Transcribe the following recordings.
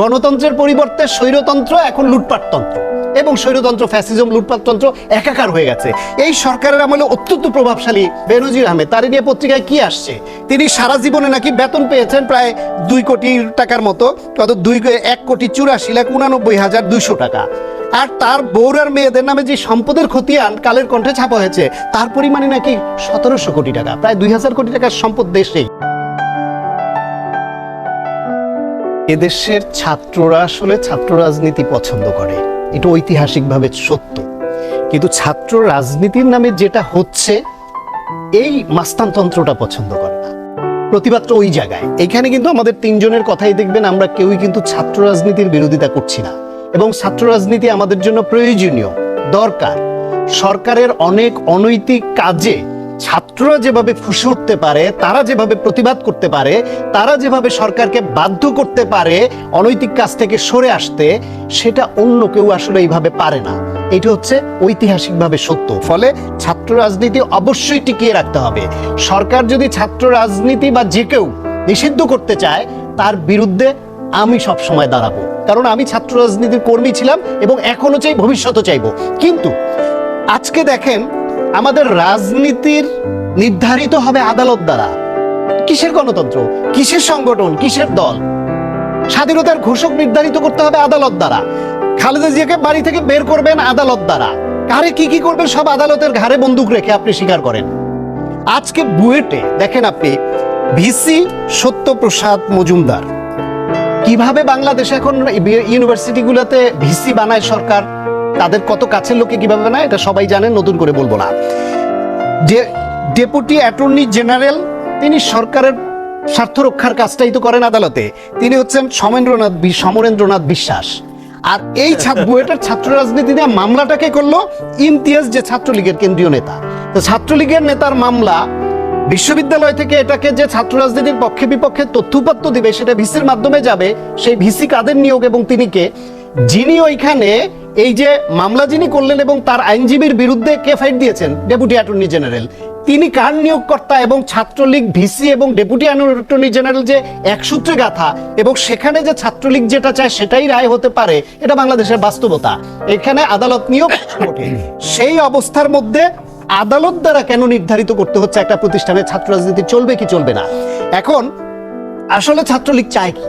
গণতন্ত্রের পরিবর্তে স্বৈরতন্ত্র এখন লুটপাটতন্ত্র এবং স্বৈরতন্ত্র ফ্যাসিজম লুটপাটতন্ত্র একাকার হয়ে গেছে। এই সরকারের আমলে অত্যন্ত প্রভাবশালী বেনজির আহমেদ তার নিয়ে পত্রিকায় কি আসছে? তিনি সারা জীবনে নাকি বেতন পেয়েছেন প্রায় দুই কোটি টাকার মতো কত দুই এক কোটি চুরাশি লাখ উনানব্বই হাজার দুইশো টাকা। আর তার বউরার মেয়েদের নামে যে সম্পদের খতিয়ান কালের কণ্ঠে ছাপা হয়েছে, তার পরিমাণে নাকি সতেরোশো কোটি টাকা, প্রায় দুই হাজার কোটি টাকার সম্পদ দেশেই। এদেশের ছাত্ররা আসলে ছাত্র রাজনীতি পছন্দ করে। এটা ঐতিহাসিকভাবে সত্য। কিন্তু ছাত্র রাজনীতির নামে যেটা হচ্ছে, এই মাস্তানতন্ত্রটা পছন্দ করে না। প্রতিবাদটা ওই জায়গায়। এখানে কিন্তু আমাদের তিনজনের কথাই দেখবেন, আমরা কেউই কিন্তু ছাত্র রাজনীতির বিরোধিতা করছি না। এবং ছাত্র রাজনীতি আমাদের জন্য প্রয়োজনীয়, দরকার। সরকারের অনেক অনৈতিক কাজে ছাত্ররা যেভাবে ফুসে উঠতে পারে, তারা যেভাবে প্রতিবাদ করতে পারে, তারা যেভাবে সরকারকে বাধ্য করতে পারে, অনৈতিক কাজ থেকে সরে আসতে, সেটা অন্য কেউ আসলে এইভাবে পারে না। এটা হচ্ছে ঐতিহাসিকভাবে সত্য। ফলে ছাত্র রাজনীতি অবশ্যই টিকিয়ে রাখতে হবে। সরকার যদি ছাত্র রাজনীতি বা যে কেউ নিষিদ্ধ করতে চায়, তার বিরুদ্ধে আমি সব সময় দাঁড়াবো। কারণ আমি ছাত্র রাজনীতির কর্মী ছিলাম এবং এখনও চাই ভবিষ্যতে চাইব। কিন্তু আজকে দেখেন আমাদের রাজনীতির নির্ধারিত হবে আদালত দ্বারা। কিসের গণতন্ত্র? কিসের সংগঠন? কিসের দল? স্বাধীনতার ঘোষক নির্ধারিত করতে হবে আদালত দ্বারা। খালেদা জিয়াকে বাড়ি থেকে বের করবেন আদালত দ্বারা। কারে কি কি করবেন সব আদালতের ঘাড়ে বন্দুক রেখে আপনি স্বীকার করেন। আজকে বুয়েটে, দেখেন আপনি, ভিসি সত্যপ্রসাদ মজুমদার। কীভাবে বাংলাদেশে এখন ইউনিভার্সিটিগুলোতে ভিসি বানায় সরকার? তাদের কত কাছের লোকে কীভাবে বানায়, এটা সবাই জানেন নতুন করে বলব না। যে ডেপুটি অ্যাটর্নি জেনারেল, তিনি সরকারের স্বার্থ রক্ষার কাজটাই তো করেন আদালতে। তিনি হচ্ছেন সমেন্দ্রনাথ সমরেন্দ্রনাথ বিশ্বাস। আর এই বুয়েটের ছাত্র রাজনীতি নিয়ে মামলাটাকে করল? ইমতিয়াজ, যে ছাত্রলীগের কেন্দ্রীয় নেতা। তো ছাত্রলীগের নেতার মামলা, বিশ্ববিদ্যালয় থেকে এটাকে যে ছাত্র রাজনীতির পক্ষে বিপক্ষে তথ্যপত্র দিবে, সেটা ভিসির মাধ্যমে যাবে, সেই ভিসি কাদের নিয়োগ এবং তিনি কে? যিনি ওইখানে এই যে মামলা যিনি করলেন এবং তার আইনজীবীর বিরুদ্ধে কে ফাইট দিয়েছেন ডেপুটি অ্যাটর্নি জেনারেল তিনি কার নিয়োগকর্তা এবং ছাত্রলীগ ভিসি এবং ডেপুটি অ্যাটর্নি জেনারেল যে এক সূত্রে গাথা এবং সেখানে যে ছাত্রলীগ যেটা চায় সেটাই রায় হতে পারে, এটা বাংলাদেশের বাস্তবতা। এখানে আদালত নিয়োগ সেই অবস্থার মধ্যে আদালত দ্বারা কেন নির্ধারিত করতে হচ্ছে একটা প্রতিষ্ঠানে? ছাত্র রাজনীতি চলবে কি চলবে না? এখন আসলে ছাত্রলীগ চায় কি?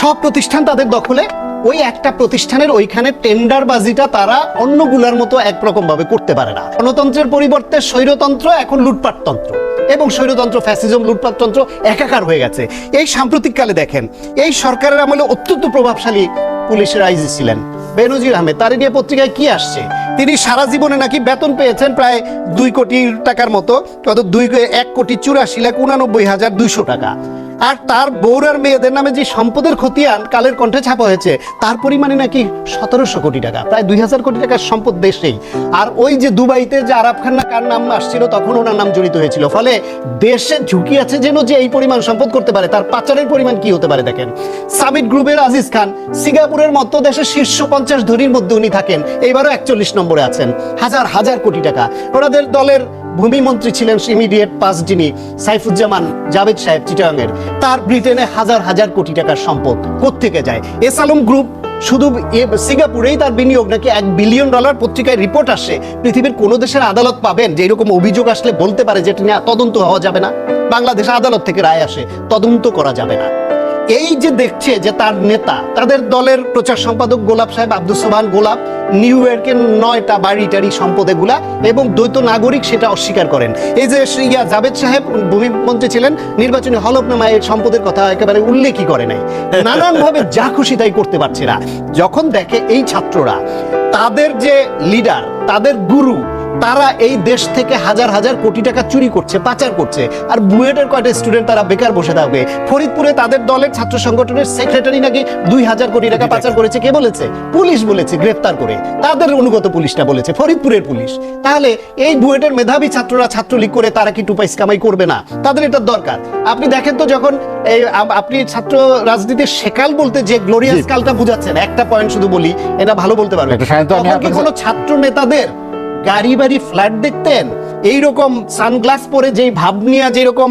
সব প্রতিষ্ঠান তাদের দখলে ওই একটা প্রতিষ্ঠানের ওইখানে টেন্ডার বাজিটা তারা অন্যগুলার মতো একরকম ভাবে করতে পারে না। গণতন্ত্রের পরিবর্তে স্বৈরতন্ত্র, এখন লুটপাটতন্ত্র। এবং স্বৈরতন্ত্র ফ্যাসিজম লুটপাটতন্ত্র একাকার হয়ে গেছে। এই সাম্প্রতিককালে দেখেন, এই সরকারের আমলে অত্যন্ত প্রভাবশালী পুলিশের আইজি ছিলেন। বেনজির আহমেদ, তার নিয়ে পত্রিকায় কি আসছে? তিনি সারা জীবনে নাকি বেতন পেয়েছেন প্রায় দুই কোটি টাকার মতো কত দুই এক কোটি চুরাশি লাখ উনানব্বই হাজার দুইশো টাকা। আর তার বউরার মেয়েদের নামে যে সম্পদের খতিয়ান কালের কণ্ঠে ছাপা হয়েছে, তার পরিমাণে নাকি সতেরোশো কোটি টাকা, প্রায় দুই হাজার কোটি টাকার সম্পদ দেশেই। আর ওই যে দুবাইতে যে আরাব খান না কার নাম আসছিল, তখন ওনার নাম জড়িত হয়েছিল। ফলে দেশে ঝুঁকি আছে যেন যে এই পরিমাণ সম্পদ করতে পারে, তার পাচারের পরিমাণ কি হতে পারে দেখেন। সামিট গ্রুপের আজিজ খান, সিঙ্গাপুরের মতো দেশের শীর্ষ পঞ্চাশ ধনীর মধ্যে উনি থাকেন এইবারও একচল্লিশ নম্বরে আছেন, হাজার হাজার কোটি টাকা। ওনাদের দলের ভূমিমন্ত্রী ছিলেন ইমিডিয়েট পাস যিনি, সাইফুজ্জামান জাভেদ সাহেব চিটাগাংয়ের তার ব্রিটেনে হাজার হাজার কোটি টাকার সম্পদ কোত্থেকে যায়? এস আলম গ্রুপ শুধু সিঙ্গাপুরেই তার বিনিয়োগ নাকি এক বিলিয়ন ডলার পত্রিকায় রিপোর্ট আসে? পৃথিবীর কোনো দেশের আদালত পাবেন যে এরকম অভিযোগ আসলে বলতে পারে যেটা নিয়ে তদন্ত হওয়া যাবে না? বাংলাদেশ আদালত থেকে রায় আসে, তদন্ত করা যাবে না। এই যে দেখছে যে তার নেতা, তাদের দলের প্রচার সম্পাদক গোলাপ সাহেব আব্দুল সোহান গোলাপ, নিউ ইয়র্কের নয়টা বাড়ি টাড়ি সম্পদ এগুলা এবং দ্বৈত নাগরিক সেটা অস্বীকার করেন। এই যে ইয়া জাভেদ সাহেব ভূমিমন্ত্রী ছিলেন, নির্বাচনী হলফনামায় এর সম্পদের কথা একেবারে উল্লেখই করে নাই। নানানভাবে যা খুশি তাই করতে পারছে না। যখন দেখে এই ছাত্ররা, তাদের যে লিডার তাদের গুরু তারা এই দেশ থেকে হাজার হাজার কোটি টাকা চুরি করছে পাচার করছে। আর বুয়েটের কয়টা স্টুডেন্ট তারা বেকার বসে থাকবে? ফরিদপুরে তাদের দলের ছাত্র সংগঠনের সেক্রেটারি নাকি দুই হাজার কোটি টাকা পাচার করেছে? কে বলেছে? পুলিশ বলেছে গ্রেফতার করে। তাদের অনুগত পুলিশটা বলেছে ফরিদপুরের পুলিশ। তাহলে এই বুয়েটের মেধাবী ছাত্ররা ছাত্রলীগ করে তারা কি টুপাইস কামাই করবে না? তাদের এটা দরকার। আপনি দেখেন তো যখন এই আপনি ছাত্র রাজনীতির সেকাল বলতে যে গ্লোরিয়াস। কালটা বুঝাচ্ছেন একটা পয়েন্ট শুধু বলি এটা ভালো বলতে পারবেন। কোনো ছাত্র নেতাদের গাড়ি বাড়ি ফ্ল্যাট দেখতেন? এই রকম সানগ্লাস পরে যেই ভাব নিয়ে, যেরকম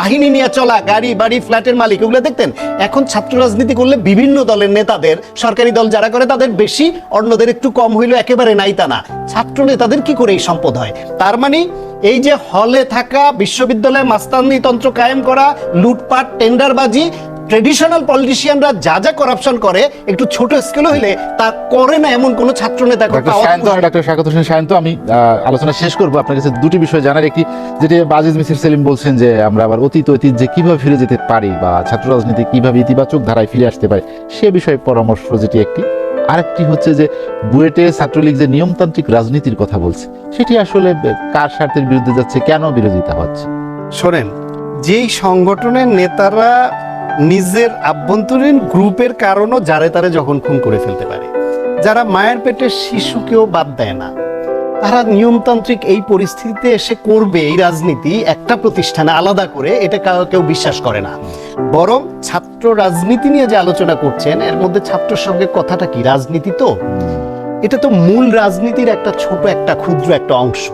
বাহিনী নিয়ে চলা গাড়ি বাড়ি ফ্ল্যাটের মালিক ওগুলো দেখতেন? এখন ছাত্র রাজনীতি করলে বিভিন্ন দলের নেতাদের, সরকারি দল যারা করে, তাদের বেশি, অন্যদের একটু কম হইলেও একেবারে নাই তা না। ছাত্র নেতাদের কি করে এই সম্পদ হয়? তার মানে এই যে হলে থাকা, বিশ্ববিদ্যালয়ে মাস্তানি তন্ত্র কায়েম করা, লুটপাট, টেন্ডারবাজি ট্রেডিশনাল পলিটিশিয়ানরা যা যা করাপশন করে একটু ছোট স্কেল হইলে তা করে না এমন কোন ছাত্র নেতা ডক্টর স্বাগত হোসেন সায়ন্ত আমি আলোচনা শেষ করব আপনার কাছে দুটি বিষয় জানার একটি যেটি বাজিজ মিসির সেলিম বলছেন যে আমরা আবার অতীত ঐতিহ্যে কীভাবে ফিরে যেতে পারি বা ছাত্র রাজনীতি কীভাবে ইতিবাচক ধারায় ফিরে আসতে পারে সে বিষয়ে পরামর্শ যেটি একটি। আরেকটি হচ্ছে যে বুয়েটে ছাত্রলীগ যে নিয়মতান্ত্রিক রাজনীতির কথা বলছে সেটি আসলে কার স্বার্থের বিরুদ্ধে যাচ্ছে কেন বিরোধিতা হচ্ছে? শোনেন যেই সংগঠনের নেতারা নিজের আভ্যন্তরীণ গ্রুপের কারণও যারে তারে যখন খুন করে ফেলতে পারে। যারা মায়ের পেটের শিশুকেও বাদ দেয় না, তারা নিয়মতান্ত্রিক এই পরিস্থিতিতে এসে করবে এই রাজনীতি একটা প্রতিষ্ঠানে আলাদা করে, এটা কাউ- বিশ্বাস করে না। বরং ছাত্র রাজনীতি নিয়ে যে আলোচনা করছেন, এর মধ্যে ছাত্রের সঙ্গে কথাটা কি? রাজনীতি তো। এটা তো মূল রাজনীতির একটা ছোট, একটা ক্ষুদ্র, একটা অংশ।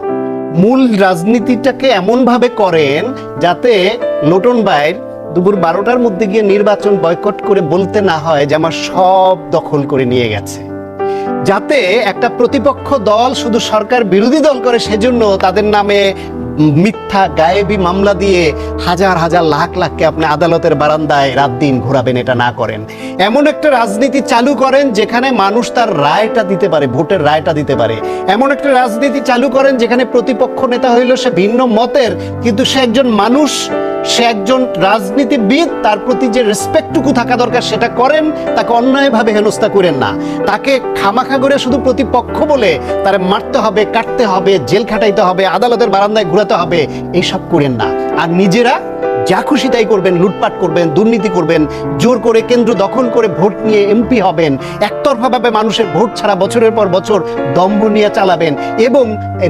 মূল রাজনীতিটাকে এমন ভাবে করেন যাতে লোটন বাইর দুপুর বারোটার মধ্যে গিয়ে নির্বাচন বয়কট করে বলতে না হয় যে আমার সব দখল করে নিয়ে গেছে। যাতে একটা প্রতিপক্ষ দল শুধু সরকার বিরোধী দল করে সেজন্য তাদের নামে মিথ্যা, গায়েবী মামলা দিয়ে হাজার হাজার লাখ লাখকে আপনি আদালতের বারান্দায় রাত দিন ঘোরাবেন, এটা না করেন। এমন একটা রাজনীতি চালু করেন যেখানে মানুষ তার রায়টা দিতে পারে, ভোটের রায়টা দিতে পারে। এমন একটা রাজনীতি চালু করেন যেখানে প্রতিপক্ষ নেতা হইল সে ভিন্ন মতের, কিন্তু সে একজন মানুষ, সে একজন রাজনীতিবিদ, তার প্রতি যে রেসপেক্টটুকু থাকা দরকার সেটা করেন, তাকে অন্যায়ভাবে হেনস্থা করেন না। তাকে খামাখা করে শুধু প্রতিপক্ষ বলে তার মারতে হবে, কাটতে হবে, জেল খাটাইতে হবে, আদালতের বারান্দায় ঘুরাতে হবে এইসব করেন না। আর নিজেরা যা খুশি তাই করবেন, লুটপাট করবেন, দুর্নীতি করবেন, জোর করে কেন্দ্র দখল করে ভোট নিয়ে এমপি হবেন একতরফাভাবে মানুষের ভোট ছাড়া বছরের পর বছর দম্ভ নিয়ে চালাবেন এবং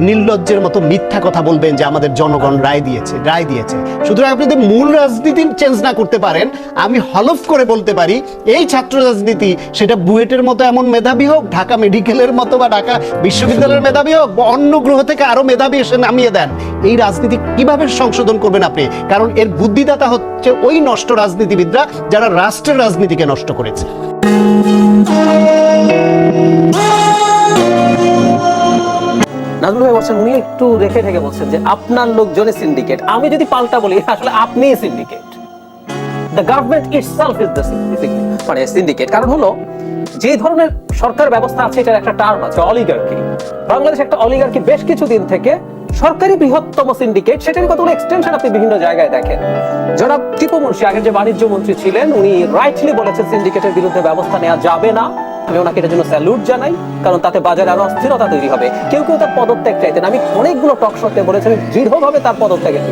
নির্লজ্জের মতো মিথ্যা কথা বলবেন যে আমাদের জনগণ রায় দিয়েছে রায় দিয়েছে। সুতরাং আপনি যদি মূল রাজনীতি চেঞ্জ না করতে পারেন, আমি হলফ করে বলতে পারি, এই ছাত্র রাজনীতি সেটা বুয়েটের মতো এমন মেধাবী হোক, ঢাকা মেডিকেলের মতো বা ঢাকা বিশ্ববিদ্যালয়ের মেধাবী হোক, বা অন্য গ্রহ থেকে আরও মেধাবী এসে নামিয়ে দেন। এই রাজনীতি কীভাবে সংশোধন করবেন আপনি? কারণ এর বুদ্ধিদাতা হচ্ছে ওই নষ্ট রাজনীতিবিদরা যারা রাষ্ট্রের রাজনীতিকে নষ্ট করেছে। বলছেন, উনি একটু রেখে রেখে বলছেন যে আপনার লোকজনের সিন্ডিকেট আমি যদি পাল্টা বলি, আসলে আপনি syndicate the government is the মানে সিন্ডিকেট কারণ হলো, যে ধরনের সরকার ব্যবস্থা আছে, এটার একটা টার্ম আছে অলিগার্কি বাংলাদেশ একটা অলিগার্কি বেশ কিছুদিন থেকে সরকারি বৃহত্তম সিন্ডিকেট সেটার কতগুলো এক্সটেনশন আপনি বিভিন্ন জায়গায় দেখেন। টিপু মুন্সি, আগের যে বাণিজ্য মন্ত্রী ছিলেন, উনি রাইটলি বলেছেন সিন্ডিকেটের বিরুদ্ধে ব্যবস্থা নেওয়া যাবে না। আমি ওনাকে এটার জন্য স্যালুট জানাই, কারণ তাতে বাজারে আরও অস্থিরতা তৈরি হবে। কেউ কেউ তার পদত্যাগ চাইতেন। আমি অনেকগুলো টক শোতে বলেছি, আমি দৃঢ়ভাবে তার পদত্যাগের।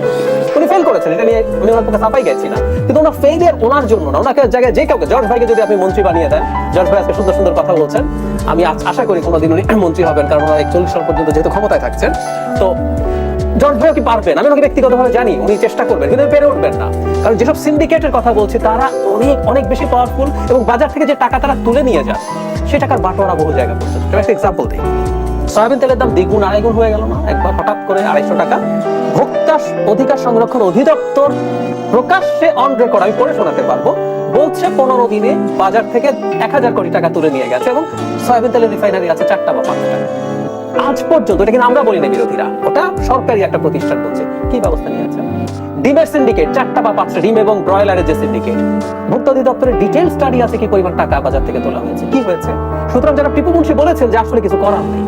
উনি ফেল করেছেন, এটা নিয়ে আমি ওনার পক্ষে সাফাই গেছি না। কিন্তু ওনার ফেইলিয়ার ওনার জন্য না, ওনাকে জায়গায় যে কাউকে, জর্জ ভাইকে যদি আপনি মন্ত্রী বানিয়ে দেন, জর্জ ভাই আজকে সুন্দর সুন্দর কথা বলছেন, আমি আশা করি কোনোদিন উনি মন্ত্রী হবেন, কারণ ওনার একচল্লিশ সাল পর্যন্ত যেহেতু ক্ষমতায় থাকছেন। তো জর্জ ভাইও কি পারবেন? আমি ওনাকে ব্যক্তিগতভাবে জানি, উনি চেষ্টা করবেন, কিন্তু পেরে উঠবেন না। কারণ যেসব সিন্ডিকেটের কথা বলছি, তারা অনেক অনেক বেশি পাওয়ারফুল এবং বাজার থেকে যে টাকা তারা তুলে নিয়ে যান, সে টাকার বাটোয়ারা বহু জায়গা করছে একটা এক্সাম্পল দিই। সয়াবিন তেলের দাম দ্বিগুণ, আড়াই গুণ হয়ে গেল না? একবার হঠাৎ করে আড়াইশো টাকা। ভোক্তা অধিকার সংরক্ষণ অধিদপ্তর প্রকাশ্যে অন রেকর্ড আমি পড়ে শোনাতে পারব। বলছে পনেরো দিনে বাজার থেকে এক হাজার কোটি টাকা তুলে নিয়ে গেছে এবং সয়াবিন তেলের রিফাইনারি আছে চারটা বা পাঁচটা। আজ পর্যন্ত, এটা কিন্তু আমরা বলি না বিরোধীরা, ওটা সরকারি একটা প্রতিষ্ঠান বলছে। কি ব্যবস্থা নিয়েছে ডিমের সিন্ডিকেট চারটা বা পাঁচটা ডিম এবং ব্রয়লারের যে সিন্ডিকেট ভোক্তা অধিদপ্তরের ডিটেল স্টাডি আছে কি পরিমাণ টাকা বাজার থেকে তোলা হয়েছে, কি হয়েছে? সুতরাং যারা টিপু মুন্সি বলেছেন যে আসলে কিছু করার নেই,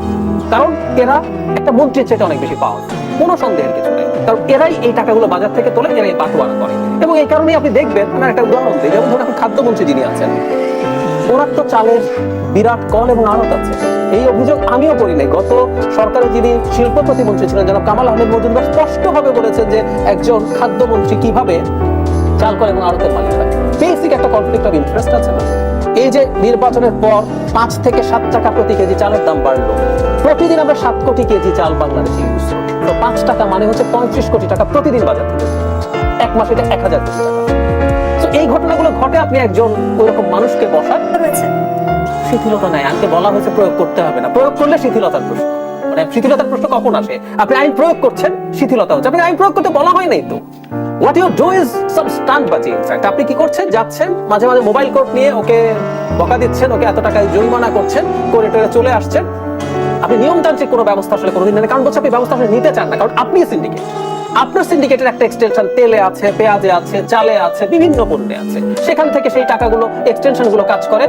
কারণ এরা একটা মন্ত্রীর চেয়ে অনেক বেশি পাওয়া কোনো সন্দেহের কিছু নেই। কারণ এরাই এই টাকাগুলো বাজার থেকে তোলে এরাই বাটোয়ারা করে। এবং এই কারণেই আপনি দেখবেন আমার একটা উদাহরণ দিই, যেমন ধরুন খাদ্যমন্ত্রী যিনি আছেন, ওনার তো চালের বিরাট কল এবং আড়ত আছে। এই অভিযোগ আমিও করি নাই গত সরকারে যিনি শিল্প প্রতিমন্ত্রী ছিলেন যেন কামাল আহমেদ মজুমদার স্পষ্টভাবে বলেছেন যে একজন খাদ্যমন্ত্রী কীভাবে চাল, কল এবং আড়তের মালিক হয়। বেসিক একটা কনফ্লিক্ট অফ ইন্টারেস্ট আছে না? এই যে নির্বাচনের পর পাঁচ থেকে সাত টাকা প্রতি কেজি চালের দাম বাড়লো। প্রতিদিন আমরা সাত কোটি কেজি চাল বাংলাদেশে ইউজ করি। তো পাঁচ টাকা মানে হচ্ছে পঁয়ত্রিশ কোটি টাকা প্রতিদিন বাজার থেকে। এক মাসে এটা এক হাজার কোটি টাকা। তো এই ঘটনাগুলো ঘটে আপনি একজন ওইরকম মানুষকে বসান। শিথিলতা নাই বলা হয়েছে প্রয়োগ করতে হবে না। প্রয়োগ করলে শিথিলতার প্রশ্ন। মানে শিথিলতার প্রশ্ন কখন আসে? আপনি আইন প্রয়োগ করছেন শিথিলতা হচ্ছে। আপনি আইন প্রয়োগ করতে বলা হয় নাই তো। What you do is some stunt বাজি ইনফ্যাক্ট আপনি কি করছেন? যাচ্ছেন মাঝে মাঝে মোবাইল কোর্ট নিয়ে ওকে বকা দিচ্ছেন ওকে এত টাকায় জরিমানা করছেন করে টোরে চলে আসছেন। আপনি নিয়মতান্ত্রিক কোনো ব্যবস্থা আসলে কোনোদিন নেন কারণ বলছে আপনি ব্যবস্থা আসলে নিতে চান না, কারণ আপনি সিন্ডিকেট আপনার সিন্ডিকেটের একটা এক্সটেনশন তেলে আছে, পেঁয়াজে আছে, চালে আছে, বিভিন্ন পণ্যে আছে। সেখান থেকে সেই টাকাগুলো এক্সটেনশনগুলো কাজ করে।